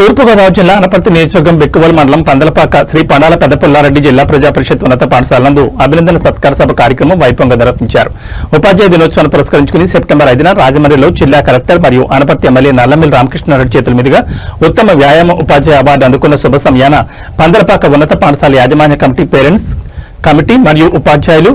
తూర్పుగోదావరి జిల్లా అనపర్తి నియోజకవర్గం బెక్కువల్ మండలం పందలపాక శ్రీ పండాల పెద్దపుల్లారెడ్డి జిల్లా ప్రజా పరిషత్ ఉన్నత పాఠశాల నందు అభినందన సత్కార సభ కార్యక్రమం వైభవంగా నిర్వహించారు. ఉపాధ్యాయ దినోత్సవాన్ని పురస్కరించుకుని సెప్టెంబర్ ఐదున రాజమండ్రిలో జిల్లా కలెక్టర్ మరియు అనపర్తి ఎమ్మెల్యే నల్లమిల్లి రామకృష్ణారెడ్డి చేతుల మీదుగా ఉత్తమ వ్యాయామ ఉపాధ్యాయ అవార్డు అందుకున్న శుభ సమయాన పందలపాక ఉన్నత పాఠశాల యాజమాన్య కమిటీ పేరెంట్స్ కమిటీ మరియు ఉపాధ్యాయులు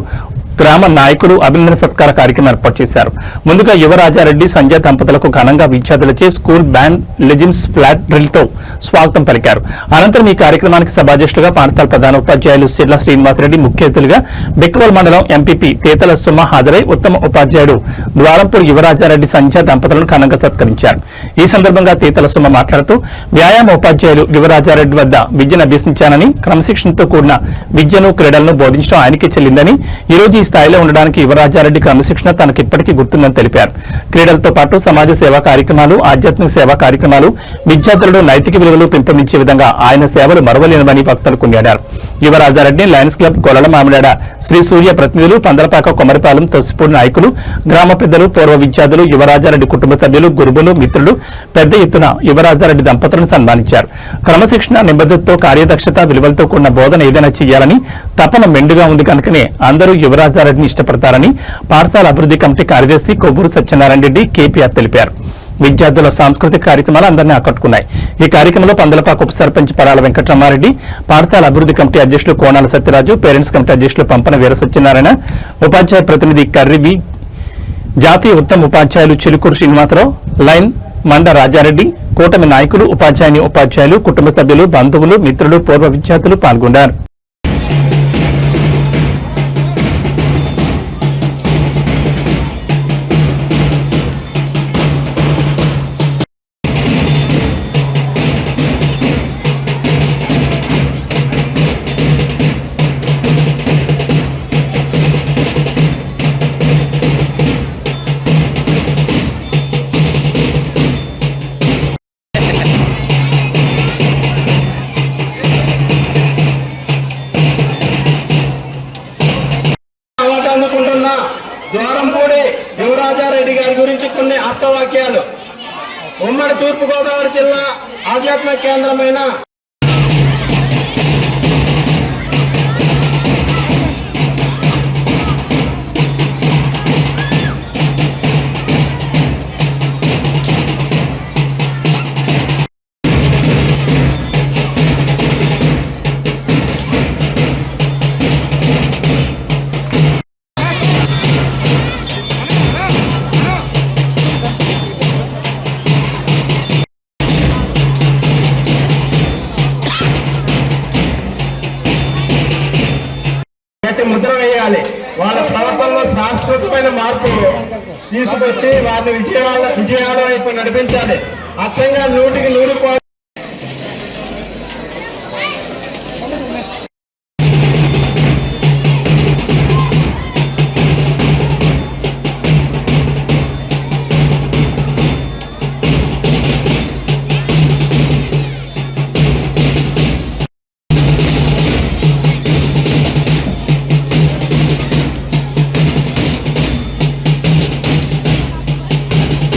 గ్రామ నాయకులు అభినందన సత్కార కార్యక్రమం ఏర్పాటు చేశారు. ముందుగా యువరాజారెడ్డి సంజయ్ దంపతులకు ఘనంగా విద్యార్థులచే స్కూల్ బ్యాండ్ లెజిమ్స్ ఫ్లాట్ డ్రిల్తో స్వాగతం పలికారు. అనంతరం ఈ కార్యక్రమానికి సభాధ్యక్షులుగా పాఠశాల ప్రధాన ఉపాధ్యాయులు సిర్ల శ్రీనివాసరెడ్డి ముఖ్య అతిథులుగా బిక్కవల్ మండలం ఎంపీపీ పీతల సుమ హాజరై ఉత్తమ ఉపాధ్యాయుడు ద్వారంపూర్ యువరాజారెడ్డి సంజయ్ దంపతులను ఘనంగా సత్కరించారు. ఈ సందర్భంగా పీతల సుమ మాట్లాడుతూ వ్యాయామ ఉపాధ్యాయులు యువరాజారెడ్డి వద్ద విద్యను అభ్యసించానని క్రమశిక్షణతో కూడిన విద్యను క్రీడలను బోధించడం ఆయనకే చెల్లిందని ఈ రోజు స్థాయిలో ఉండడానికి యువరాజారెడ్డి క్రమశిక్షణ తనకు ఇప్పటికీ గుర్తుందని తెలిపారు. క్రీడలతో పాటు సమాజ సేవా కార్యక్రమాలు ఆధ్యాత్మిక సేవా కార్యక్రమాలు విద్యార్థులలో నైతిక విలువలు పెంపొందించే విధంగా ఆయన సేవలు మరవలేనివని వక్తలు కొనియాడారు. యువరాజారెడ్డి లయన్స్ క్లబ్ కొలల మామిడాడ శ్రీ సూర్య ప్రతినిధులు పందలపాక కొమరిపాలెం తొసిపూడి నాయకులు గ్రామ పెద్దలు పూర్వ విద్యార్థులు యువరాజారెడ్డి కుటుంబ సభ్యులు గురువులు మిత్రులు పెద్ద ఎత్తున యువరాజారెడ్డి దంపతులను సన్మానించారు. క్రమశిక్షణ నిబద్ధతతో కార్యదక్షత విలువలతో కూడిన బోధన ఏదైనా చేయాలని తపన మెండుగా ఉంది కనుకనే అందరూ యువరాజారెడ్డిని ఇష్టపడతారని పాఠశాల అభివృద్ధి కమిటీ కార్యదర్శి కొవ్వూరు సత్యనారాయణ రెడ్డి కేపీఆర్ తెలిపారు. విద్యార్థుల సాంస్కృతిక కార్యక్రమాలు అందరినీ ఆకట్టుకున్నాయి. ఈ కార్యక్రమంలో పందలపాక ఉప సర్పంచ్ పరాల వెంకటరమారెడ్డి పాఠశాల అభివృద్ధి కమిటీ అధ్యక్షులు కోణాల సత్యరాజు పేరెంట్స్ కమిటీ అధ్యక్షులు పంపన వీర సత్యనారాయణ ఉపాధ్యాయ ప్రతినిధి కర్రివి జాతీయ ఉత్తమ ఉపాధ్యాయులు చిలుకూరు శ్రీనివాసరావు లైన్ మండ రాజారెడ్డి కూటమి నాయకులు ఉపాధ్యాయుని ఉపాధ్యాయులు కుటుంబ సభ్యులు బంధువులు మిత్రులు పూర్వ విద్యార్థులు పాల్గొన్నారు. కొన్ని అత్తవాక్యాలు ఉమ్మడి తూర్పుగోదావరి జిల్లా ఆధ్యాత్మిక కేంద్రమైన గట్టి ముద్ర వేయాలి. వాళ్ళ ప్రవర్తనలో శాశ్వతమైన మార్పు తీసుకొచ్చి వారిని విజయాల విజయాల వైపు నడిపించాలి. అచ్చంగా నూటికి నూరు